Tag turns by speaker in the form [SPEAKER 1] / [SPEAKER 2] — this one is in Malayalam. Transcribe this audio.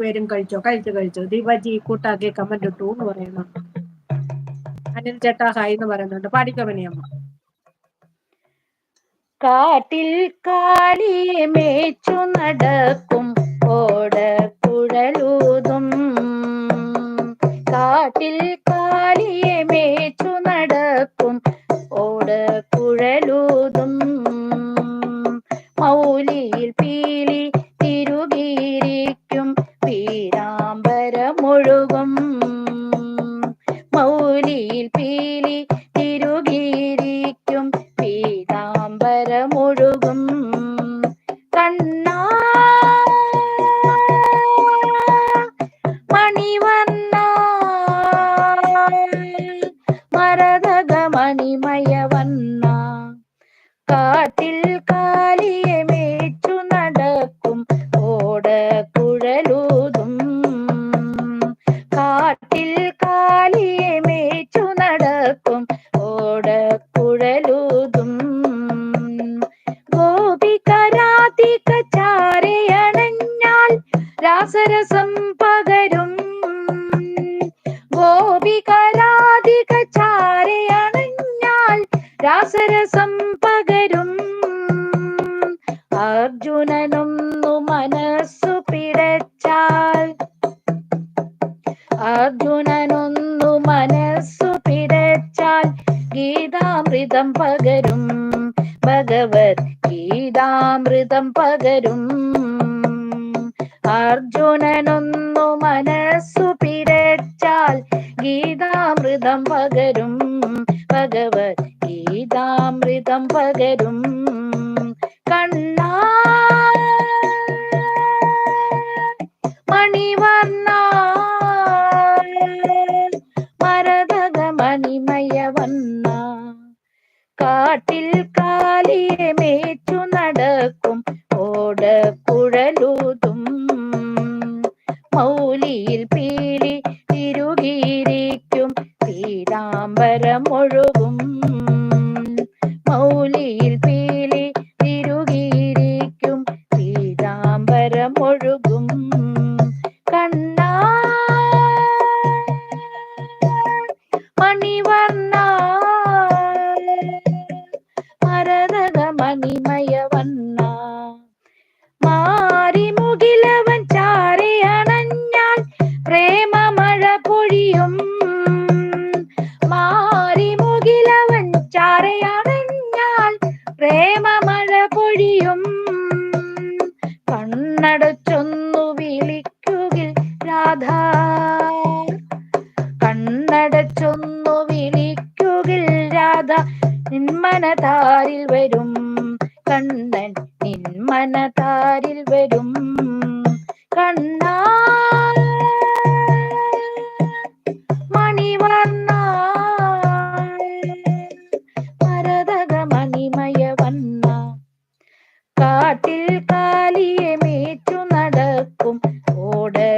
[SPEAKER 1] പേരും കഴിച്ചോ? കഴിച്ചു കഴിച്ചു. ദീപജി കൂട്ടാക്കി കമന്റ് ഇട്ടു എന്ന് പറയുന്നു. അനിൽ ചേട്ടാ ഹായ് എന്ന് പറയുന്നുണ്ട്. പാടിക്കോ അമ്മ
[SPEAKER 2] കാട്ടിൽ കാളിയെ മേച്ചു നടക്കും ഓട കുഴലൂതും കാട്ടിൽ കാളിയെ മേച്ചു നടക്കും ഓട കുഴലൂതും മൗലിയിൽ പീലി പീതാംബരമൊഴുകും കണ്ണാ മണിവർണ മരതക മണിമയവണ്ണ കാട്ടിൽ കാലിയെ മേച്ചു നടക്കും ഓട കുഴലൂതും രാസരസം പകരും ഗോപികരാധിക ചാരയണഞ്ഞാൽ രാസരസം പകരും അർജുനനൊന്നു മനസ്സു പിടച്ചാൽ അർജുനനൊന്നു മനസ്സു പിടച്ചാൽ ഗീതാമൃതം പകരും. ഭഗവത് ഗീതാമൃതം പകരും. അർജുനനൊന്നു മനസ്സു പിടച്ചാൽ ഗീതാമൃതം പകരും. ഭഗവത് ഗീതാമൃതം പകരും കണ്ണാ മണിവർണ മരതക കാട്ടിൽ കാലിയെ മേച്ചു നടക്കും. ഓട പീതാംബരമൊഴുകും മൗലിയിൽ പീലി തിരുകീരിക്കും പീതാംബരമൊഴുകും. കണ്ണ മണിവർണ മരതക മണിമയവണ്ണ ചാരയണഞ്ഞാൽ പ്രേമമഴ പൊഴിയും. കണ്ണടച്ചൊന്നു വിളിക്കുകിൽ രാധ. കണ്ണടച്ചൊന്നു വിളിക്കുകിൽ രാധ. നിന്മനതാരിൽ വരും. കണ്ണൻ നിന്മനതാരിൽ വരും. കണ്ണ